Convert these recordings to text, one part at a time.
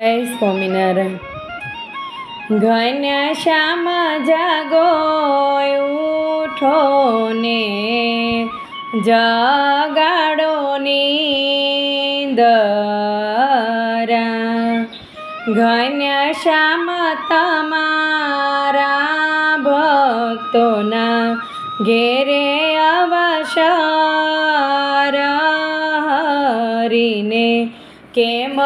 જય સ્વામિનારાયણ. ઘન જાગો ઉઠો ને જગાડો નીંદરા ઘન શ્યામ તમારા ભક્તોના ઘેરે અવસર હરીને કેમ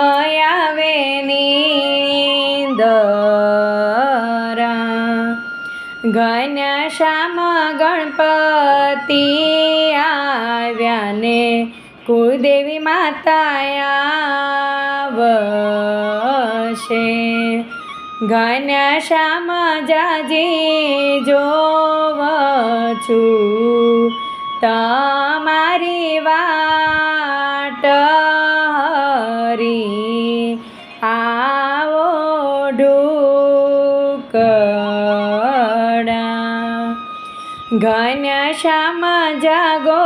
ગણપતિ આવ્યા ને કુળદેવી માતા આવશે. ઘનશ્યામ જાજી જોવ છું. તમારી વાટ હરી આવો ઢુકડા ઘન શ્યામ જાગો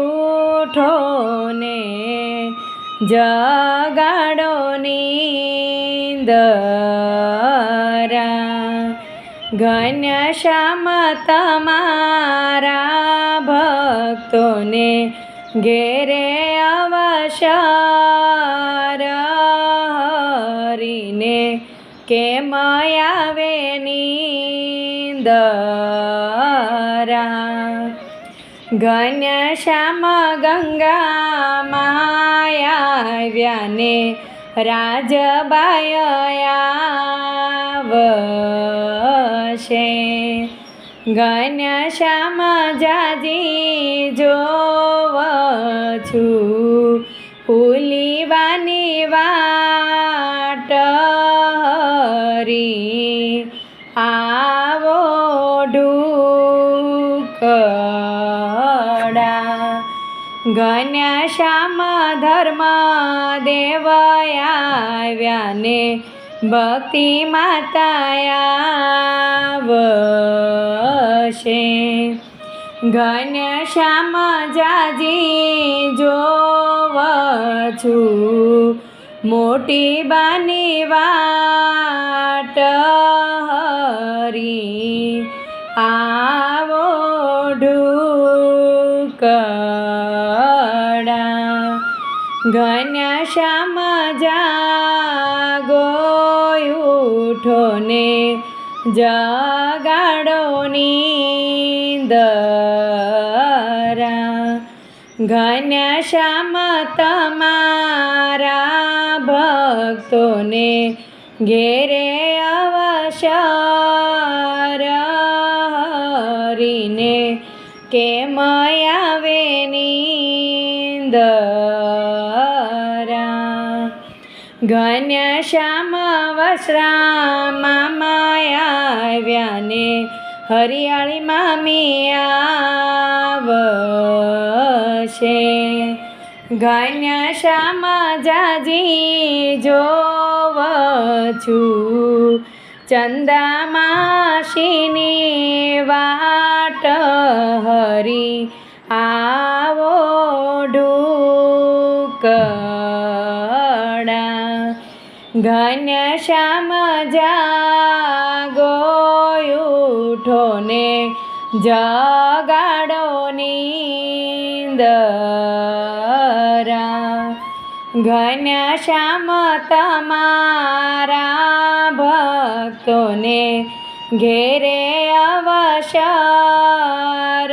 ઉઠો ને જગાડો નીંદરા. ઘન તમારા ભક્તોને ઘેરે અવસર હરીને કેમ ઘન શ્યામ ગંગા માયાવ્યા ને રાજબાય ઘન શ્યામ જાજી જોવ છું ફૂલીવાની વાટ હરી આવો શ્યામ ધર્મ દેવ ને ભક્તિ માતા વશે ઘન શ્યામ જાજી જોવ છું. મોટી બાની વાટ હરી. આવો ઘન શ્યામ જાગો ઉઠો ને જગાડો નીંદરા ઘનશ્યામ તમારા ભક્તોને ઘેરે અવસર હરીને, કેમ આવે નીંદરા ઘન શ્યામ વસરામાં માયાવ્યા ને હરિયાળી મામી આવશે. ઘન્યશ્યામ શ્યામ જાજી જોવ છું. ચંદામાસીની વાટ હરી આવો ઢુકડા ઘન શ્યામ ઉઠો ને જગાડો નીંદરા. ઘન શ્યામ તમારા ભક્તોને ઘેરે અવસર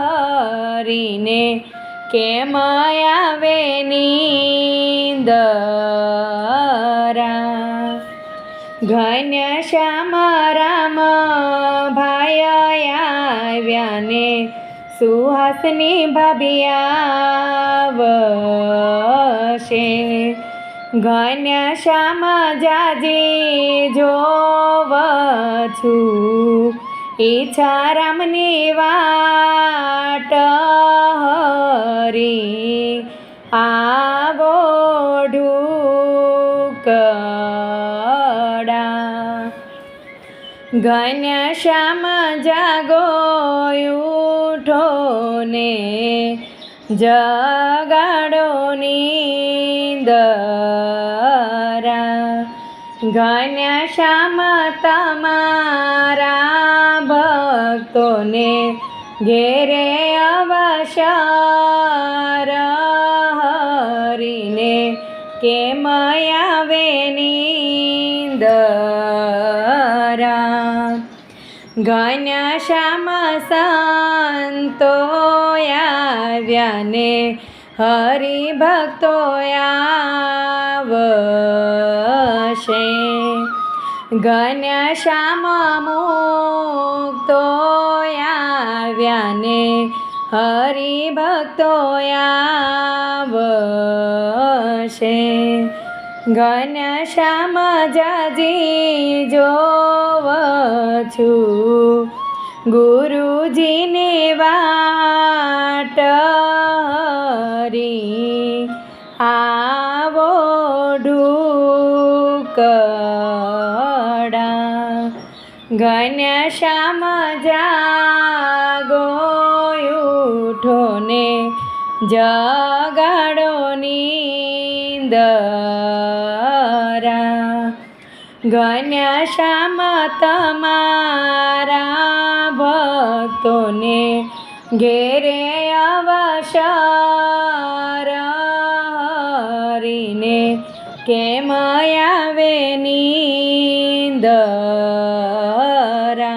હરીને કેમ આવે નીંદરા? સુહાસની ભાભી આવશે. ઘન શ્યામ જાજી જોવ છું ઈચ્છા રામની વાટ હરી ઢુકડા ઘન્યા શ્યામ જાગો ઉઠો ને જગાડો નીંદર. ઘનશ્યામ તમારા ભક્તોને ઘેરે અવસર હરીને કેમ આવે નીંદરા ઘનશ્યામ સંતો આવ્યા ને હરિભક્તો આવશે ઘનશ્યામ મુક્તો આવ્યાને હરિભક્તો આવશે ઘનશ્યામ જાજી જોવ છું ગુરુજીને વાટ હરી આવો ઢુકડા ઘનશ્યામ જાગો ઉઠો ને જગાડો નીંદરા. ઘનશ્યામ તમારા ને ઘેરે આવશારીને કેમ આવે નીંદર